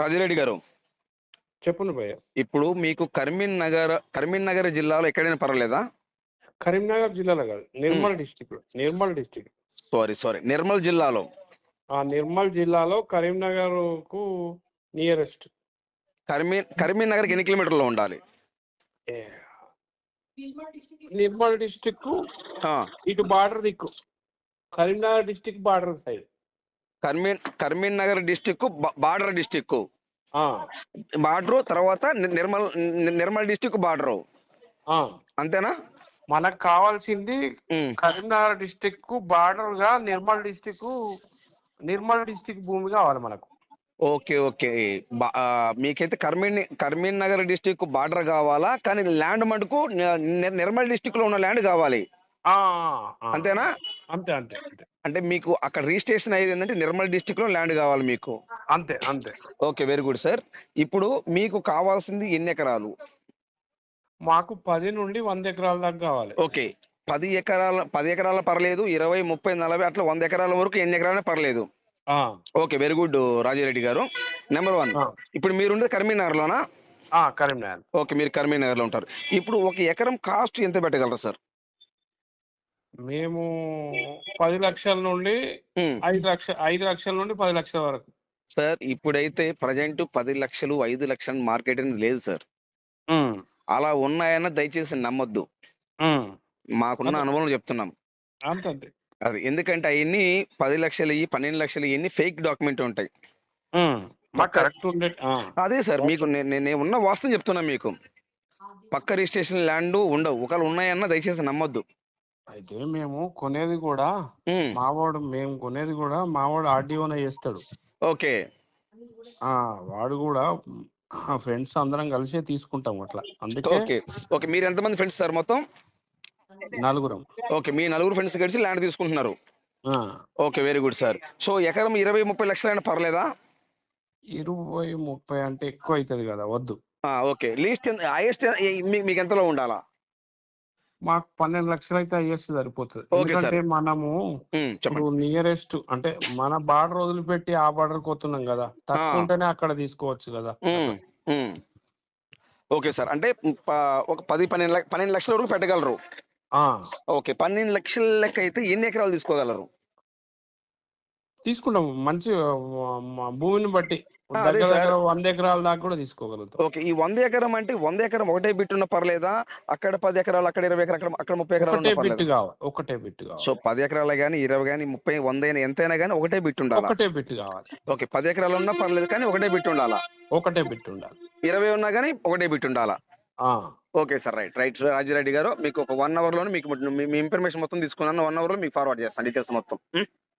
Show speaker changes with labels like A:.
A: రాజిరెడ్డి గారు
B: చెప్పండి భయ్య.
A: ఇప్పుడు మీకు కరీంనగర్ నగర్ కరీంనగర్ నగర్ జిల్లాలో ఎక్కడైనా పర్వాలేదా?
B: కరీంనగర్ జిల్లాలో కాదు Nirmal district Nirmal district.
A: Sorry sorry Nirmal జిల్లాలో.
B: ఆ నిర్మల్ జిల్లాలో కరీంనగర్కు నియరెస్ట్
A: కరీం కరీంనగర్కి ఎన్ని కిలోమీటర్లు ఉండాలి?
B: నిర్మల్ డిస్టిక్ ఇటు బార్డర్ దిక్కు. Karimnagar district border side.
A: Karim Karimnagar district border district border తర్వాత నిర్మల్ నిర్మల్ డిస్టిక్ బార్డర్. అంతేనా?
B: మనకు కావాల్సింది. కరీంనగర్ డిస్టిక్కు బార్డర్గా నిర్మల్ డిస్టిక్ నిర్మల్ డిస్టిక్ భూమి కావాలి మనకు.
A: Okay okay. మీకైతే కర్మీన్ కర్మీన్ నగర్ డిస్టిక్ బార్డర్ కావాలా? కానీ ల్యాండ్ మటుకు నిర్మల్ డిస్టిక్లో ఉన్న ల్యాండ్ కావాలి. అంతేనా?
B: అంతే అంతే అంతే.
A: అంటే మీకు అక్కడ రిజిస్ట్రేషన్ అయ్యేది ఏంటంటే నిర్మల్ డిస్టిక్లో ల్యాండ్ కావాలి మీకు.
B: అంతే అంతే.
A: Okay very good sir. ఇప్పుడు మీకు కావాల్సింది ఎన్ని ఎకరాలు?
B: మాకు పది నుండి వంద ఎకరాల దాకా కావాలి.
A: ఓకే పది ఎకరాల పది ఎకరాల పర్లేదు ఇరవై ముప్పై నలభై అట్లా వంద ఎకరాల వరకు ఎన్ని ఎకరాలే పర్లేదు. Okay very good Rajireddy garu. Number one. ఇప్పుడు మీరుండేది కరీంనగర్ లోనా
B: కరీంనగర్.
A: ఓకే మీరు కరీంనగర్లో ఉంటారు. ఇప్పుడు ఒక ఎకరం కాస్ట్ ఎంత పెట్టగలరు సార్?
B: మేము పది లక్షల నుండి. ఐదు లక్ష ఐదు లక్షల నుండి పది లక్షల వరకు.
A: సార్ ఇప్పుడైతే ప్రజెంట్ పది లక్షలు ఐదు లక్షలు మార్కెట్ అనేది లేదు సార్. అలా ఉన్నాయన్న దయచేసి నమ్మొద్దు. మాకున్న. అనుభవం చెప్తున్నాం.
B: అంతే
A: అది ఎందుకంటే అవన్నీ పది లక్షలు ఇవి పన్నెండు లక్షలు ఇవన్నీ ఫేక్ డాక్యుమెంట్ ఉంటాయి. అదే సార్ మీకు నేను ఉన్న వాస్తవం చెప్తున్నా మీకు. పక్క రిజిస్ట్రేషన్ ల్యాండ్ ఉండవు. ఒకవేళ ఉన్నాయన్న దయచేసి నమ్మొద్దు.
B: అయితే మేము కొనేది కూడా మావాడు మేము కొనేది కూడా మావాడు ఆర్డీఓనే చేస్తాడు.
A: ఓకే.
B: ఆ వాడు కూడా ఫ్రెండ్స్ అందరం కలిసే తీసుకుంటాం అట్లా. అందుకే
A: ఓకే. ఓకే మీరు ఎంతమంది ఫ్రెండ్స్ సార్ మొత్తం?
B: నలుగురం.
A: ఓకే మీ నలుగురు ఫ్రెండ్స్ కలిసి ల్యాండ్ తీసుకుంటున్నారు. Okay very good sir. So ఎకరం ఇరవై ముప్పై లక్షలైనా పర్లేదా?
B: ఇరవై ముప్పై అంటే ఎక్కువ అవుతుంది కదా వద్దు.
A: ఆ, ఓకే. లీస్ట్ హైయెస్ట్ మీకు ఎంతలో ఉండాలా?
B: మాకు పన్నెండు లక్షలు అయితే అయ్యేసి సరిపోతుంది. ఎందుకంటే మనము ఇప్పుడు నియరెస్ట్ అంటే మన బార్డర్ వదిలిపెట్టి ఆ బార్డర్ పోతున్నాం కదా. తక్కువ. ఉంటేనే అక్కడ తీసుకోవచ్చు కదా.
A: Okay sir. అంటే ఒక పది పన్నెండు పన్నెండు లక్షల వరకు పెట్టగలరు.
B: ఆ.
A: ఓకే పన్నెండు లక్షల లెక్క అయితే ఎన్ని ఎకరాలు తీసుకోగలరు?
B: తీసుకుంటాం. మంచి భూమిని బట్టి. వంద ఎకరాల దాకా కూడా తీసుకోగలుగుతాం.
A: ఓకే ఈ వంద ఎకరం అంటే వంద ఎకరం ఒకటే బిట్ ఉన్న పర్లేదా? అక్కడ పది ఎకరాలు అక్కడ ఇరవై ఎకరాలు అక్కడ అక్కడ ముప్పై ఎకరాలు
B: బిట్ కావాలి ఒకటే బిట్ కావాలి.
A: సో పది ఎకరాలు కానీ ఇరవై కానీ ముప్పై వంద అయినా ఎంతైనా కానీ ఒకటే బిట్ ఉండాలా?
B: ఒకటే బిట్ కావాలి.
A: ఓకే పది ఎకరాలు ఉన్నా పర్లేదు కానీ ఒకటే బిట్ ఉండాలా?
B: ఒకటే బిట్ ఉండాలి.
A: ఇరవై ఉన్నా కానీ ఒకటే బిట్ ఉండాలా? Okay sir right right. Rajireddy garu మీకు ఒక వన్ అవర్లోనే మీకు మీ- మీ ఇన్ఫర్మేషన్ మొత్తం తీసుకున్నాను. వన్ అవర్లో మీకు ఫార్వర్డ్ చేస్తాను డీటెయిల్స్ మొత్తం.